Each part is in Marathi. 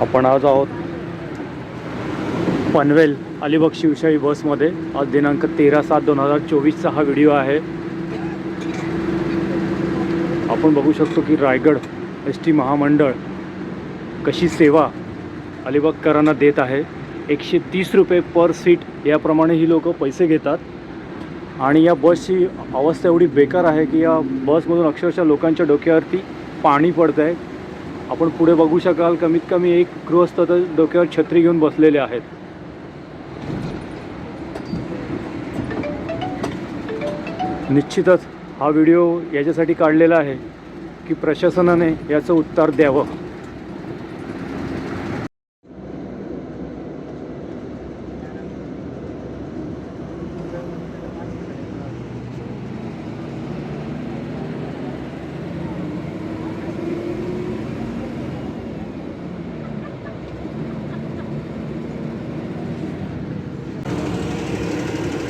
आपण आज आहोत पनवेल अलिबाग शिवशाही बसमध्ये. आज दिनांक तेरा सात दोन हजार चोवीसचा हा व्हिडिओ आहे. आपण बघू शकतो की रायगड एस टी महामंडळ कशी सेवा अलिबागकरांना देत आहे. एकशे तीस रुपये पर सीट याप्रमाणे ही लोक पैसे घेतात. आणि या बसची अवस्था एवढी बेकार आहे की या बसमधून अक्षरशः लोकांच्या डोक्यावरती पाणी पडतं आहे आपण पुढे बघू शकाल कमीत कमी एक गृहस्थ तर डोक्यावर छत्री घेऊन बसलेले आहेत. निश्चितच हा व्हिडिओ याच्यासाठी काढलेला आहे की प्रशासनाने याचं उत्तर द्यावं.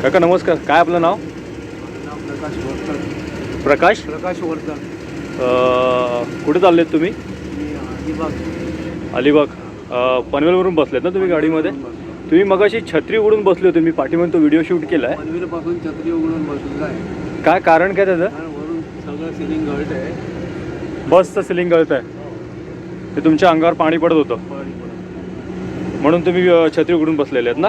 काका नमस्कार. काय आपलं नाव? प्रकाश. वर्तन प्रकाश प्रकाश वर्तन अं, कुठे चाललेत तुम्ही? मी अलिबाग. अलिबाग. अं, पनवेलवरून बसलेत ना तुम्ही गाडीमध्ये? तुम्ही मगाशी छत्री उडून बसले होते. मी पाठीमध्ये तो व्हिडिओ शूट केला आहे पनवेलपासून छत्री उघडून बसलेला आहे. काय कारण काय त्याचं? आणि वरून सगळं सिलिंग गळत आहे. बसचं सिलिंग गळत आहे. ते तुमच्या अंगावर पाणी पडत होतं. म्हणून तुम्ही अं, छत्री उघडून बसलेले आहेत ना?